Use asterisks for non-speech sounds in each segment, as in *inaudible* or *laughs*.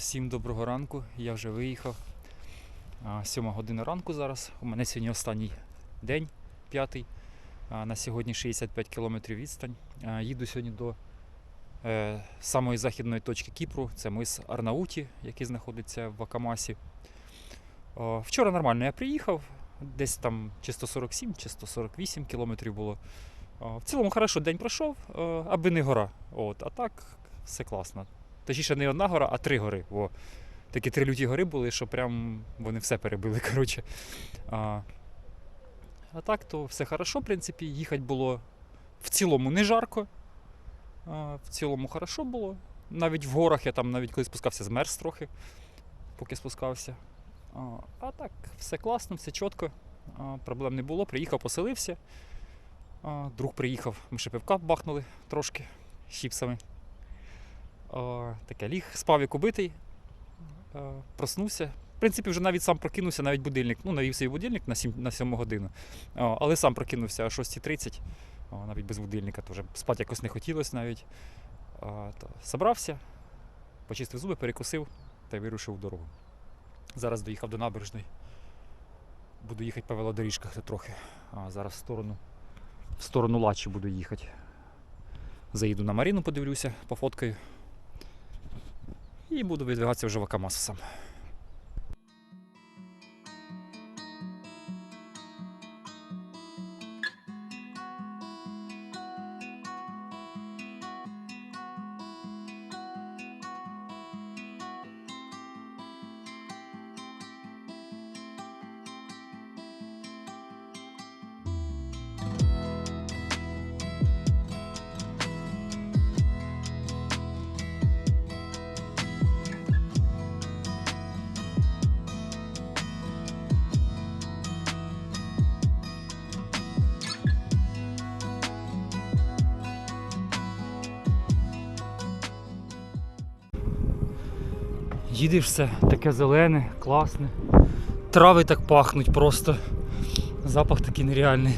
Всім доброго ранку. Я вже виїхав. Сьома година ранку зараз. У мене сьогодні останній день, п'ятий. На сьогодні 65 кілометрів відстань. Їду сьогодні до е, самої західної точки Кіпру. Це мис Арнауті, який знаходиться в Акамасі. Вчора нормально я приїхав. Десь там чи 147, чи 148 кілометрів було. В цілому хорошо день пройшов, аби не гора. От, а так все класно. Точніше, не одна гора, а три гори. Во. Такі три люті гори були, що прям вони все перебили. *laughs* коротше. А, а так, то все хорошо, в принципі. Їхати було в цілому не жарко. А, в цілому хорошо було. Навіть в горах я там, навіть коли спускався, змерз трохи, поки спускався. А, а так, все класно, все чітко. А, проблем не було. Приїхав, поселився. А, друг приїхав, ми ще пивка бахнули трошки з чіпсами. Таке ліг, спав як убитий, проснувся. В принципі, вже навіть сам прокинувся, навіть будильник. Ну, навів свій будильник на 7, на 7 годину. О, але сам прокинувся о 6.30, о, навіть без будильника, то вже спати якось не хотілося навіть. О, то собрався, почистив зуби, перекусив та вирушив в дорогу. Зараз доїхав до набережної. Буду їхати по велодоріжках трохи. А зараз в сторону, в сторону Лачі буду їхати. Заїду на Маріну, подивлюся, пофоткаю. І буду видвигатися вже в Акамасу сам. Їдеш все таке зелене, класне. Трави так пахнуть просто. Запах такий нереальний.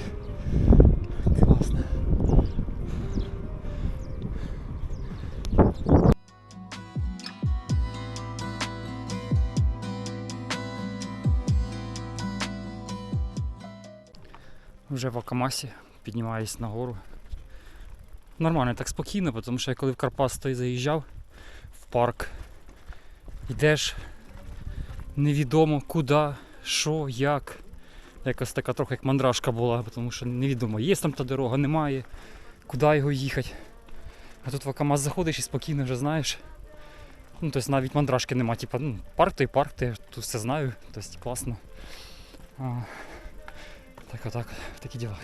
Вже в Акамасі піднімаюсь нагору. Нормально, так спокійно, тому що я коли в Карпас той заїжджав в парк, йдеш невідомо куди, що, як. Якось така трохи як мандражка була, тому що невідомо, є там та дорога, немає, куди його їхати. А тут в Акамаз заходиш і спокійно вже знаєш. Ну, тобто навіть мандражки нема, типу, ну, парк той парк, ти тут все знаю, тобто класно. А, так отак, такі діла.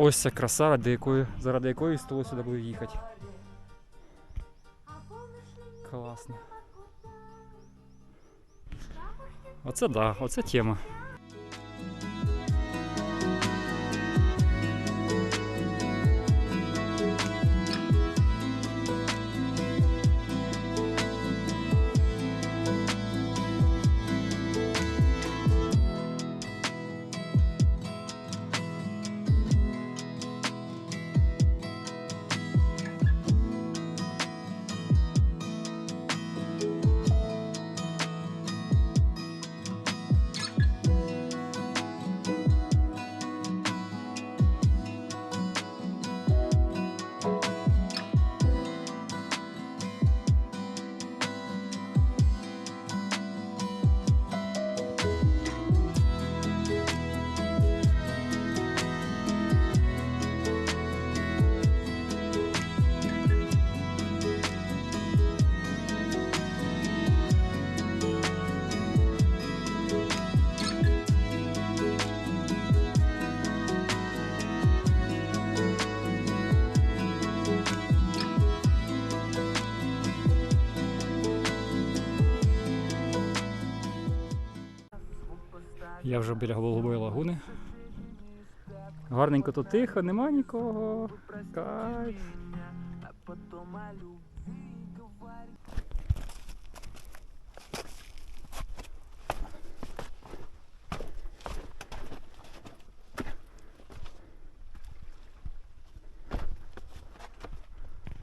Ось ця краса, ради якої, заради якої стало сюди буду їхати. Класно. Оце да, оце тема. Я вже біля Голубої лагуни. Гарненько тут тихо, нема нікого. Кайф.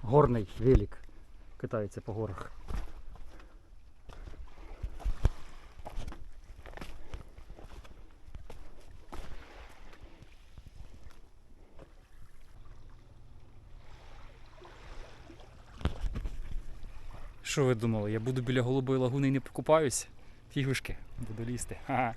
Горний велик Китається по горах. Що ви думали? Я буду біля голубої лагуни і не покупаюсь? Фігушки, буду лізти. Ха-ха.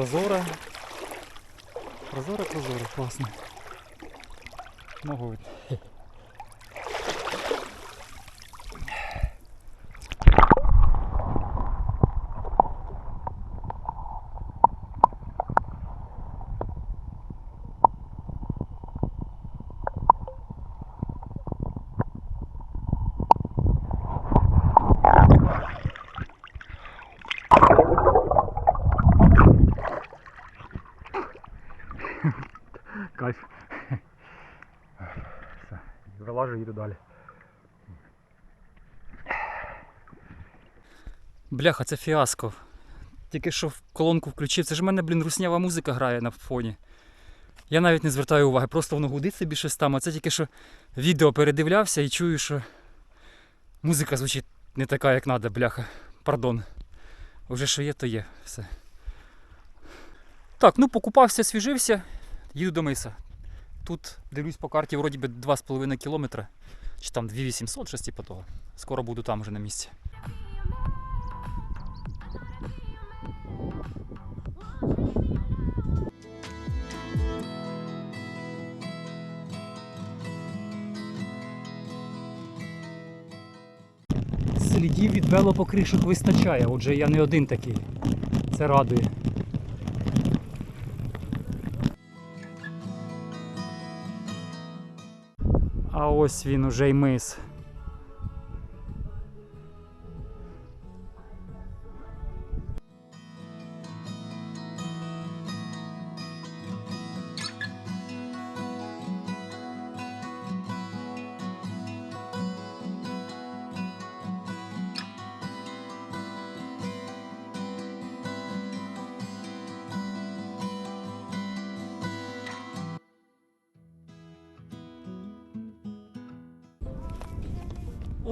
Прозора. Прозора, прозора, класно. Ногу видно. Кайф. Все, вилажу, їду далі. Бляха, це фіаско. Тільки що в колонку включив. Це ж в мене, блін, руснява музика грає на фоні. Я навіть не звертаю уваги, просто воно гудить собі щось там, а це тільки що відео передивлявся і чую, що музика звучить не така, як треба, бляха. Пардон. Уже що є, то є. Все. Так, ну покупався, свіжився. Їду до Миса. Тут дивлюсь по карті, вроді би 2,5 кілометра. Чи там 2800, щось типу того. Скоро буду там вже на місці. Слідів від велопокришок вистачає, отже я не один такий. Це радує. А ось він уже й мис.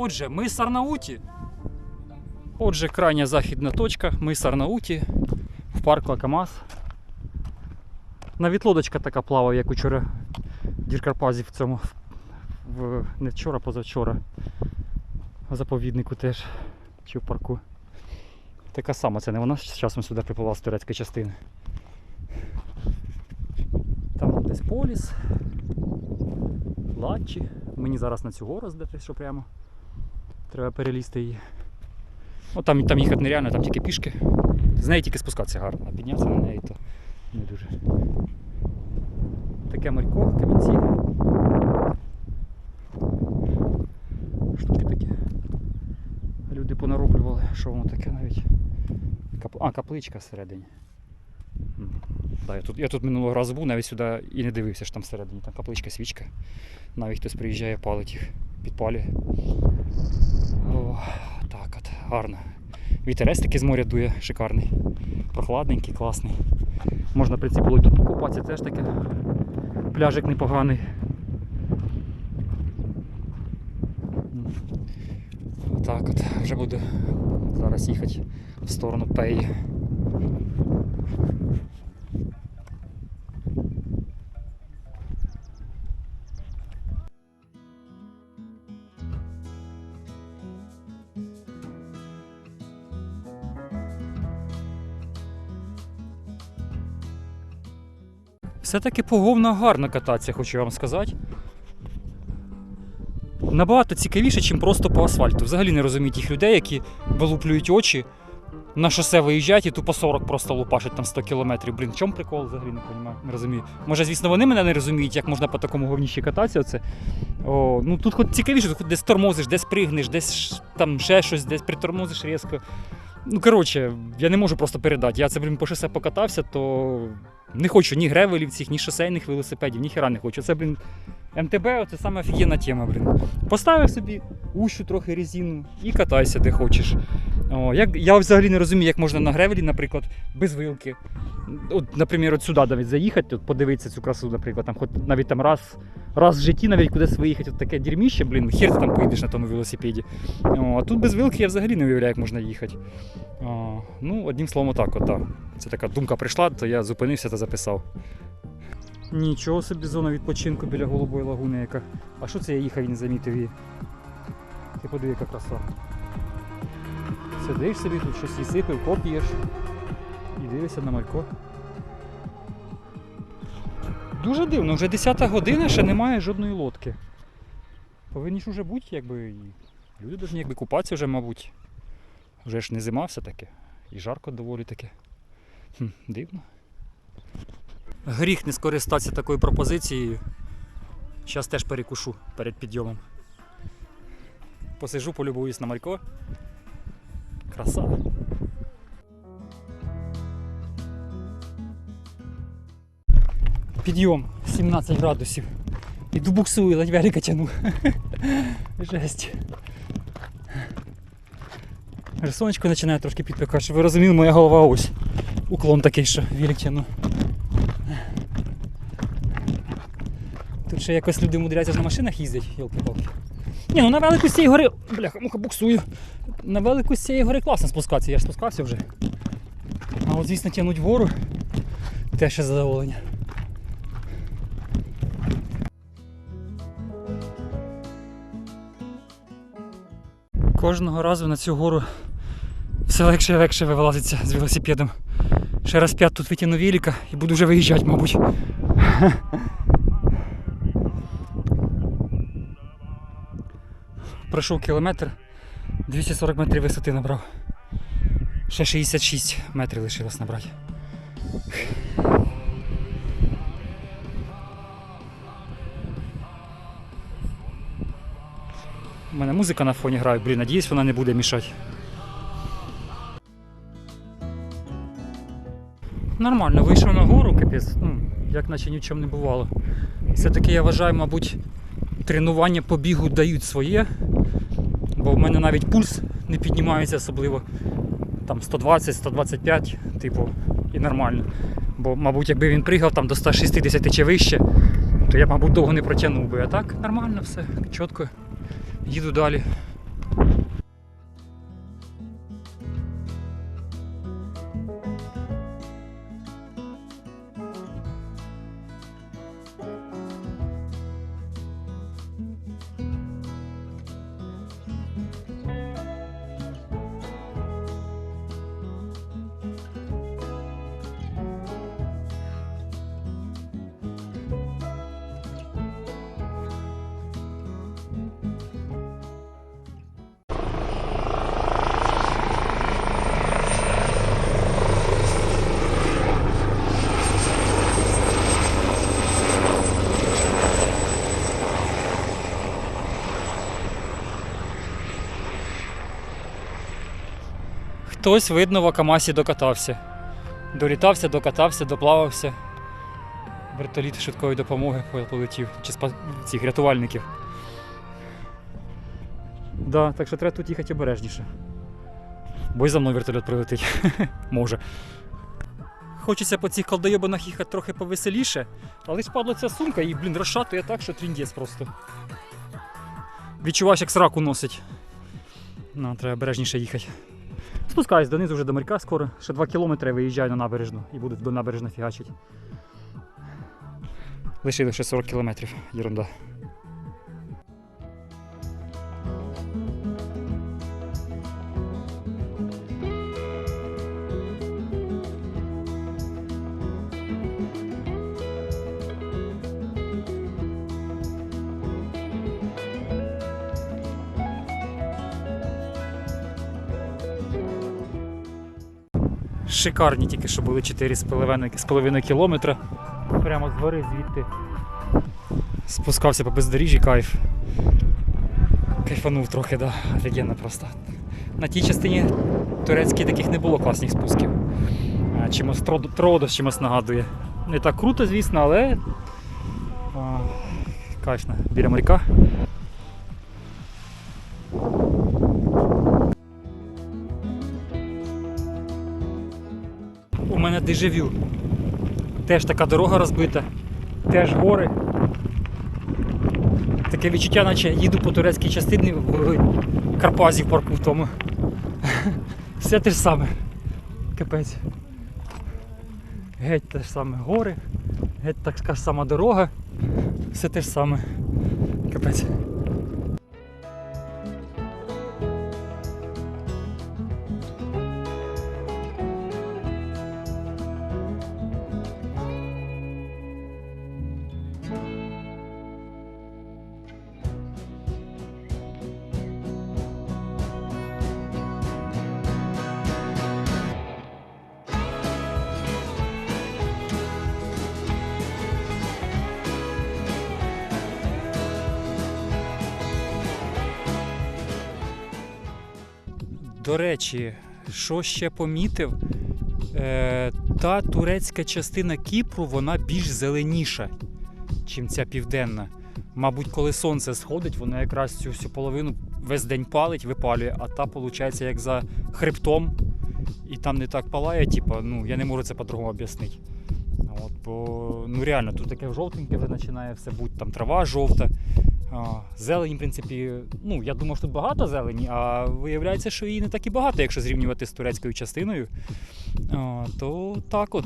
Отже, ми з Арнауті. Отже, крайня західна точка. Ми з Арнауті. В парк Лакамаз. Навіть лодочка така плаває, як учора в Діркарпазі в цьому. В, не вчора, позавчора. В заповіднику теж. Чи в парку. Така сама, це не вона з часом сюди припливала з турецької частини. Там десь поліс. Лачі. Мені зараз на цю гору здати, що прямо. Треба перелізти її. О, там, там їхати нереально, там тільки пішки. З неї тільки спускатися гарно, а піднятися на неї то не дуже. Таке морько, камінці. Штуки такі. Люди понароблювали, що воно таке навіть. А, капличка всередині. Да, я, тут, я тут минулого разу був, навіть сюди і не дивився, що там всередині. Там капличка, свічка. Навіть хтось приїжджає, палить їх, підпалює. О, так от, гарно. Вітерець такий з моря дує, шикарний. Прохладненький, класний. Можна, в принципі, було тут покупатися, теж таке. Пляжик непоганий. Так от, вже буду зараз їхати в сторону Пеї. Все-таки поговно гарно кататися, хочу вам сказати. Набагато цікавіше, ніж просто по асфальту. Взагалі не розумію тих людей, які вилуплюють очі на шосе виїжджають і тупо 40 просто лупашать там 100 кілометрів. Блін, в чому прикол взагалі не розумію, не розумію. Може, звісно, вони мене не розуміють, як можна по такому говніщі кататися. Оце. О, ну тут хоч цікавіше, тут десь тормозиш, десь пригнеш, десь там ще щось, десь притормозиш різко. Ну, коротше, я не можу просто передати. Я це, блін, по шосе покатався, то не хочу ні гревелів цих, ні шосейних велосипедів, ні хера не хочу. Це, блін, МТБ це саме офігенна тема, блін. Поставив собі ущу трохи резину і катайся де хочеш. О, як, я взагалі не розумію, як можна на гревелі, наприклад, без вилки. От, наприклад, от сюди навіть заїхати, от подивитися цю красу, наприклад, там, хоч навіть там раз, раз в житті навіть кудись виїхати, от таке дерьміще, блін, хер ти там поїдеш на тому велосипеді. О, а тут без вилки я взагалі не уявляю, як можна їхати. О, ну, одним словом, так, от, так. Це така думка прийшла, то я зупинився та записав. Нічого собі зона відпочинку біля голубої лагуни яка. А що це я їхав і не замітив її? Ти подиви, яка краса. Сидиш собі тут щось їси, пивко п'єш. І дивишся на малько. Дуже дивно, вже 10 година, ще немає жодної лодки. Повинні ж уже бути, якби. Люди повинні якби купатися вже, мабуть. Вже ж не зима все-таки. І жарко доволі таке. Хм, дивно. Гріх не скористатися такою пропозицією. Зараз теж перекушу перед підйомом. Посижу, полюбуюсь на малько. Краса. Підйом 17 градусів. Іду буксую, ледь велика тяну. *laughs* Жесть. Сонечко починає трошки підпікати, щоб ви розуміли, моя голова ось. Уклон такий, що велик тяну. Ще якось люди мудряться ж на машинах їздять, йолки-палки. Ні, ну на велику з цієї гори. Бляха, муха буксую. На велику з цієї гори класно спускатися, я ж спускався вже. А от звісно тягнуть вгору. Те ще задоволення. Кожного разу на цю гору все легше і легше вилазиться з велосипедом. Ще раз п'ять тут витягну велика і буду вже виїжджати, мабуть. Пройшов кілометр, 240 метрів висоти набрав. Ще 66 метрів лишилось набрати. У мене музика на фоні грає, блін, надіюсь, вона не буде мішати. Нормально, вийшов на гору, капець, ну, як наче ні в чому не бувало. Все-таки я вважаю, мабуть, тренування по бігу дають своє, бо в мене навіть пульс не піднімається особливо. Там 120-125, типу, і нормально. Бо, мабуть, якби він пригав там до 160 чи вище, то я, мабуть, довго не протягнув би. А так нормально все, чітко. Їду далі. Хтось, видно, в Акамасі докатався. Долітався, докатався, доплавався. Вертоліт швидкої допомоги полетів. Чи спа... цих рятувальників. Да, так що треба тут їхати обережніше. Бо й за мною вертольот прилетить. *laughs* Може. Хочеться по цих колдойобанах їхати трохи повеселіше, але ж ця сумка і, блін, розшатує так, що тріндець просто. Відчуваєш, як сраку носить. Ну, треба обережніше їхати. Спускаюсь донизу вже до моряка скоро. Ще 2 кілометри виїжджаю на набережну і буду до набережної фігачити. Лишили ще 40 кілометрів. Єрунда. Шикарні тільки що були 4,5 кілометра. Прямо з гори звідти. Спускався по бездоріжжі, кайф. Кайфанув трохи, да. Офігенно просто. На тій частині турецькій таких не було класних спусків. Чимось Трод- Тродос чимось нагадує. Не так круто, звісно, але а, кайфно. Біля моряка. Дежавю. Теж така дорога розбита, теж гори. Таке відчуття, наче їду по турецькій частині в Карпазі в парку в тому. *laughs* Все те ж саме. Капець. Геть те ж саме гори, геть така ж сама дорога. Все те ж саме. Капець. Речі, що ще помітив, е, та турецька частина Кіпру вона більш зеленіша, чим ця південна. Мабуть, коли сонце сходить, воно якраз цю всю половину весь день палить, випалює, а та, виходить, як за хребтом, і там не так палає, типу, ну я не можу це по-другому об'яснити. От, бо ну реально, тут таке жовтеньке вже починає все бути, там трава жовта. Зелені, в принципі, ну я думав, що тут багато зелені, а виявляється, що її не так і багато, якщо зрівнювати з турецькою частиною. То так от.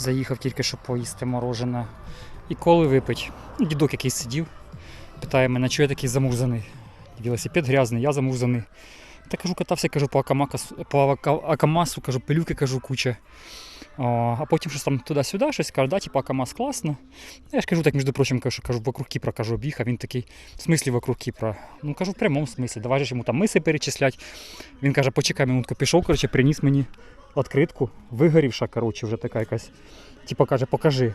Заїхав тільки що поїсти морожене. І коли випить. Ну, Дідок якийсь сидів, питає мене, чого я такий замурзаний. Велосипед грязний, я замурзаний. Та кажу, катався, кажу, по Акамакасу, по Акамасу, кажу, пилюки, кажу, куча. А, потім щось там туди-сюди, щось каже, да, типу Акамас класно. Я ж кажу, так, між прочим, кажу, кажу, вокруг Кіпра кажу, об'їхав. Він такий, в смислі вокруг Кіпра. Ну кажу, в прямому смислі, давай же йому там миси перечислять. Він каже, почекай минутку, пішов, коротше, приніс мені відкритку, вигорівша, коротше, вже така якась. Типа каже, покажи.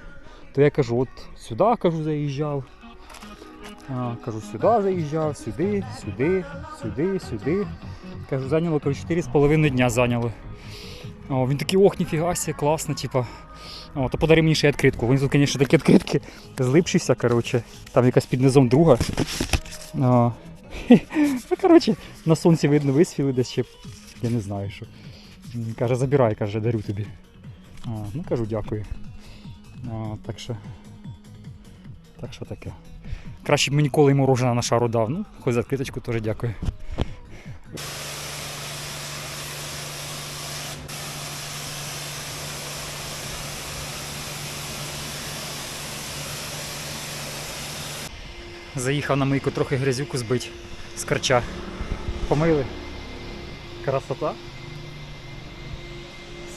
То я кажу, от сюди кажу, заїжджав. А, кажу, сюди заїжджав, сюди, сюди, сюди, сюди. Кажу, зайняло коротше, 4,5 дня зайняло. О, він такий, ох, ніфіга сі, класно, типа. О, то подари мені ще відкритку. Вони тут, звісно, такі відкритки злипшися, коротше. Там якась під низом друга. О. *laughs* Ну, коротше, на сонці видно висвіли десь ще. Я не знаю що. Каже, забирай, каже, дарю тобі. Ну кажу, дякую. Так що. Так що таке. Краще б мені ніколи йому морожена на шару дав. Ну, хоч за відкриточку теж дякую. Заїхав на мийку трохи грязюку збить з карча. Помили. Красота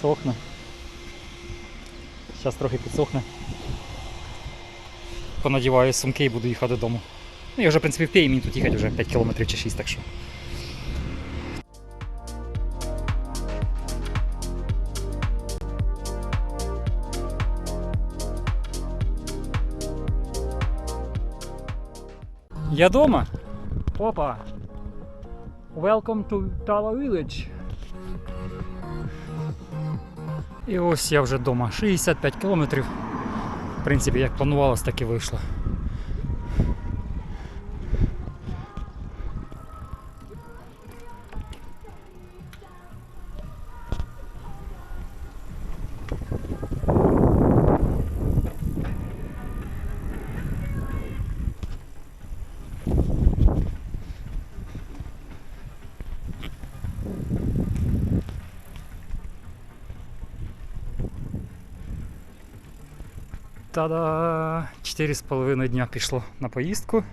сохне. Зараз трохи підсохне. Понадіваю сумки і буду їхати додому. Ну я вже в принципі в Києві мені тут їхати вже 5 км чи 6 так що. Я дома. Опа! Welcome to Tala Village. І ось я вже вдома. 65 кілометрів. В принципі, як планувалось, так і вийшло. Та-да! 4,5 дня пішло на поїздку.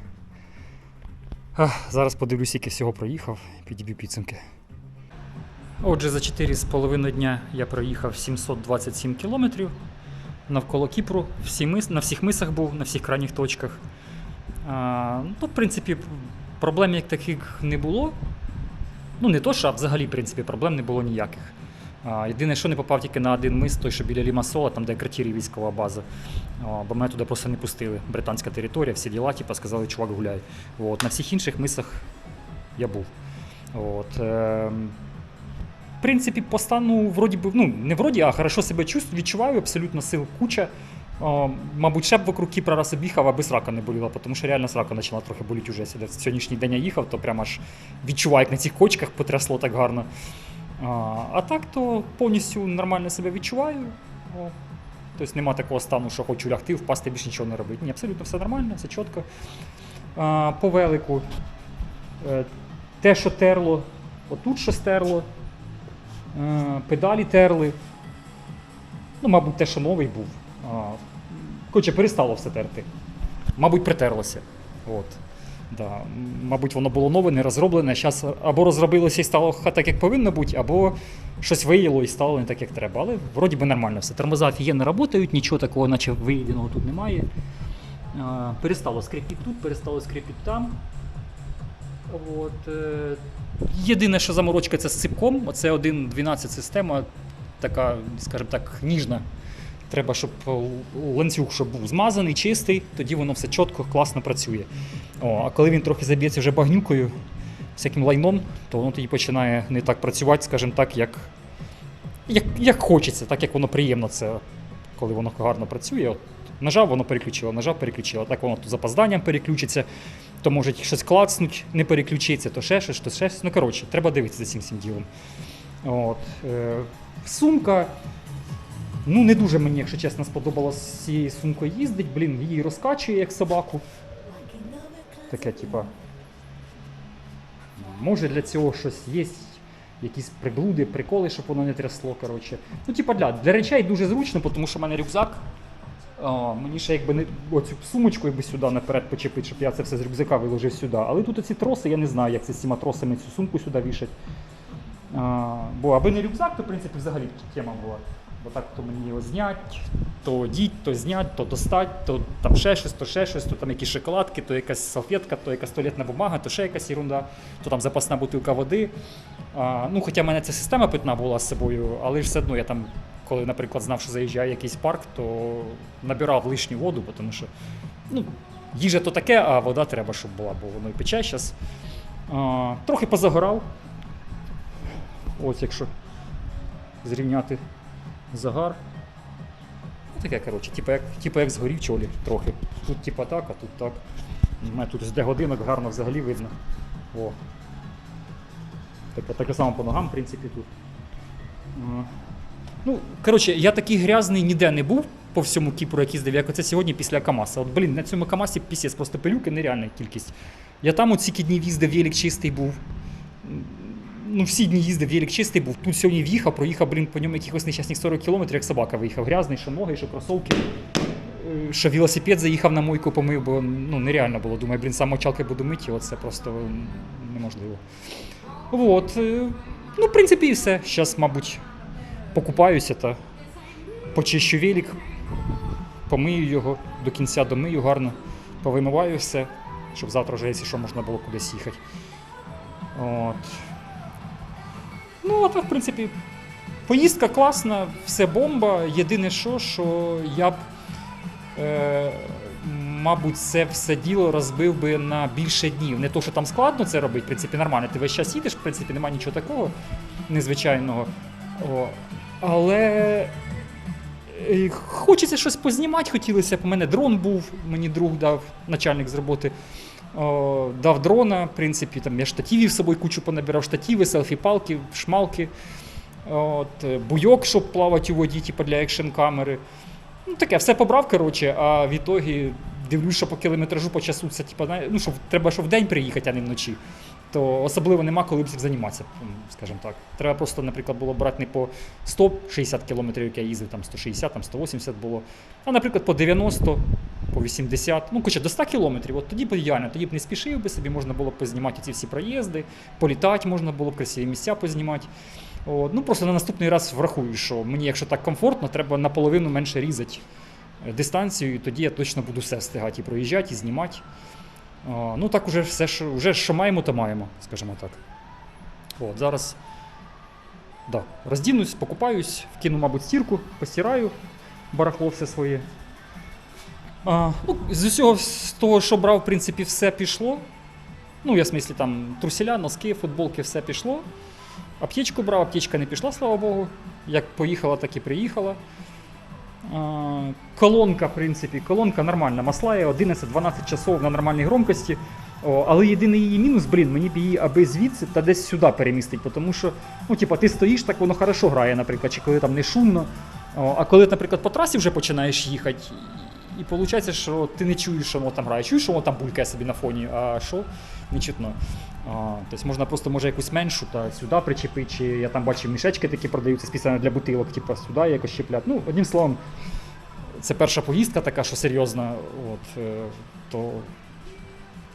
Зараз подивлюсь, скільки всього проїхав, підіб'ю підсумки. Отже, за 4,5 дня я проїхав 727 кілометрів навколо Кіпру. Всі мис, на всіх мисах був, на всіх крайніх точках. А, ну, в принципі, проблем як таких не було. Ну, не то, що а взагалі, в принципі, проблем не було ніяких. Єдине, що не попав тільки на один мис, той, що біля Лімасола, там, де Кратірі військова база. Бо мене туди просто не пустили. Британська територія, всі діла, типу, сказали, чувак, гуляй. От, на всіх інших мисах я був. От, е, в принципі, по стану, вроді би, ну, не вроді, а хорошо себе чувствую, відчуваю, абсолютно сил куча. О, мабуть, ще б вокруг Кіпра раз об'їхав, аби срака не боліла, тому що реально срака почала трохи боліти. Сюди. Сьогоднішній день я їхав, то прямо аж відчуваю, як на цих кочках потрясло так гарно. А, так, то повністю нормально себе відчуваю. Тобто нема такого стану, що хочу лягти, впасти, більше нічого не робити. Ні, абсолютно все нормально, все чітко. А, по велику. е, Те, що терло, отут що стерло, е, педалі терли. Ну, мабуть, те, що новий був. Коротше, перестало все терти. Мабуть, притерлося. От. Да. Мабуть, воно було нове, не розроблене. Зараз або розробилося і стало так, як повинно бути, або щось виїло і стало не так, як треба. Але вроді би нормально все. Тормоза офігенно працюють, нічого такого, наче виїденого тут немає. Перестало скрипіти тут, перестало скрипіти там. От, е, єдине, що заморочка це з ципком. Оце 1.12 система, така, скажімо так, ніжна. Треба, щоб ланцюг щоб був змазаний, чистий, тоді воно все чітко, класно працює. О, а коли він трохи заб'ється вже багнюкою, всяким лайном, то воно тоді починає не так працювати, скажімо так, як, як, як хочеться, так як воно приємно це, коли воно гарно працює. От, нажав, воно переключило, нажав, переключило. Так воно з запозданням переключиться, то може щось клацнуть, не переключиться, то ще щось, то ще щось. Ну, коротше, треба дивитися за цим всім ділом. От, е, сумка. Ну, не дуже мені, якщо чесно, сподобалось з цією сумкою їздить. Блін, її розкачує як собаку. Таке, типа. Може для цього щось є, якісь приблуди, приколи, щоб воно не трясло. коротше. Ну, типа, для, для речей дуже зручно, тому що в мене рюкзак. А, мені ще якби не оцю сумочку якби сюди наперед почепити, щоб я це все з рюкзака виложив сюди. Але тут оці троси, я не знаю, як це з цими тросами цю сумку сюди вішать. А, бо аби не рюкзак, то в принципі взагалі тема була. Бо так то мені його знять, то діть, то знять, то достать, то там ще щось, то ще щось, то там якісь шоколадки, то якась салфетка, то якась туалетна бумага, то ще якась ерунда, то там запасна бутилка води. А, ну, хоча в мене ця система питна була з собою, але ж все одно я там, коли, наприклад, знав, що заїжджає якийсь парк, то набирав лишню воду, тому що ну, їжа то таке, а вода треба, щоб була, бо воно і пече зараз. Трохи позагорав. Ось якщо зрівняти загар. Ну, таке, коротше, типу як, типу як згорів чолі трохи. Тут типу так, а тут так. У мене тут де годинок гарно взагалі видно. О. Таке, таке саме по ногам, в принципі, тут. Ну, коротше, я такий грязний ніде не був по всьому Кіпру, як їздив, як оце сьогодні після Камаса. От, блін, на цьому Камасі пісець, просто пилюки нереальна кількість. Я там от ці днів їздив, велик чистий був. Ну, всі дні їздив, велик чистий був. Тут сьогодні в'їхав, проїхав, блін, по ньому якихось нещасних 40 кілометрів, як собака виїхав. Грязний, що ноги, що кросовки. Е, Що велосипед заїхав на мойку, помив, бо ну, нереально було. Думаю, блін, сам мочалки буду мити, це просто неможливо. От. е, Ну, в принципі, і все. Зараз, мабуть, покупаюся та почищу велик, помию його, до кінця домию гарно, повимиваю все, щоб завтра вже, якщо що, можна було кудись їхати. От. Ну, а так, в принципі, поїздка класна, все бомба. Єдине що, що я б. Е, мабуть, це все діло розбив би на більше днів. Не то, що там складно це робити, в принципі, нормально. Ти весь час їдеш, в принципі, немає нічого такого незвичайного. О, але е, хочеться щось познімати, хотілося б. У мене дрон був, мені друг дав, начальник з роботи. О, дав дрона, в принципі, там я штативів з собою кучу понабирав, штативи, селфі-палки, шмалки. От, е, буйок, щоб плавати у воді, типу для екшн камери. Ну, таке, все побрав, коротше, а в ітогі дивлюсь, що по кілометражу по часу це, типу, ну, що треба, що в день приїхати, а не вночі. То особливо нема коли б займатися, скажімо так. Треба просто, наприклад, було брати не по 160 кілометрів, як я їздив, там 160, там 180 було, а, наприклад, по 90, по 80, ну, хоча до 100 кілометрів, от тоді б ідеально, тоді б не спішив би собі, можна було б познімати ці всі проїзди, політати можна було б красиві місця познімати. От, ну просто на наступний раз врахую, що мені, якщо так комфортно, треба наполовину менше різати е, дистанцію, і тоді я точно буду все встигати і проїжджати, і знімати. А, ну так уже все, що, вже що маємо, то маємо, скажімо так. От, зараз да, роздінусь, покупаюсь, вкину, мабуть, стірку, постираю барахло все своє. А, ну, з усього з того, що брав, в принципі, все пішло. Ну, я в смислі там труселя, носки, футболки, все пішло. Аптечку брав, аптечка не пішла, слава Богу. Як поїхала, так і приїхала. А, колонка, в принципі, колонка нормальна. Масла є 11-12 часов на нормальній громкості. О, але єдиний її мінус, блін, мені б її аби звідси та десь сюди перемістити, тому що, ну, типа, ти стоїш, так воно хорошо грає, наприклад, чи коли там не шумно. О, а коли, наприклад, по трасі вже починаєш їхати, і виходить, що ти не чуєш, що воно там грає. Чуєш, що воно там булькає собі на фоні, а що не чутно. Тобто можна просто може якусь меншу та сюди причепити, чи я там бачив мішечки такі продаються спеціально для бутилок, типу сюди якось щеплять. Ну, одним словом, це перша поїздка така, що серйозна. От, е, то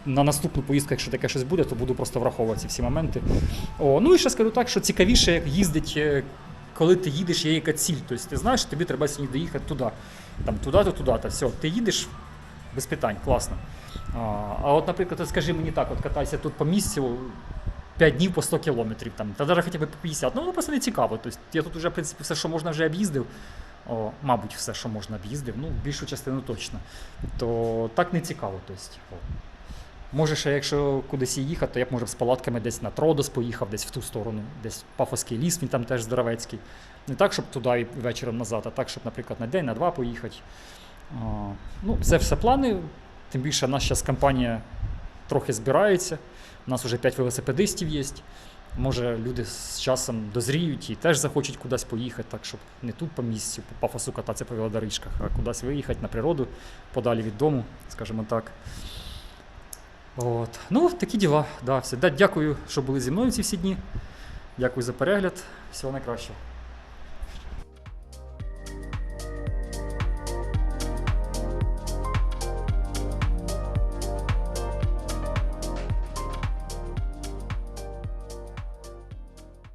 на наступну поїздку, якщо таке щось буде, то буду просто враховувати всі моменти. О, ну і ще скажу так, що цікавіше як їздить, е, коли ти їдеш, є яка ціль. Тобто ти знаєш, тобі треба сьогодні доїхати туди. Там туди-то, туди-то. Все, ти їдеш без питань, класно. А, от, наприклад, от скажи мені так, от катайся тут по місцю 5 днів по 100 кілометрів, там, та навіть хоча б по 50. Ну, воно просто не цікаво. Тобто, я тут вже, в принципі, все, що можна, вже об'їздив. О, мабуть, все, що можна об'їздив, ну, більшу частину точно. То так не цікаво. Тобто. Може, якщо кудись їхати, то я б може з палатками десь на Тродос поїхав, десь в ту сторону, десь Пафоський ліс, він там теж здоровецький. Не так, щоб туди і вечором назад, а так, щоб, наприклад, на день, на два поїхати. Ну, це все плани. Тим більше наша зараз компанія трохи збирається. У нас вже 5 велосипедистів є. Може, люди з часом дозріють і теж захочуть кудись поїхати, так щоб не тут по місцю, по пафосу кататися по велодоріжках, а кудись виїхати на природу, подалі від дому, скажімо так. От. Ну, такі діла. Да, все. Дякую, що були зі мною ці всі дні. Дякую за перегляд. Всього найкращого.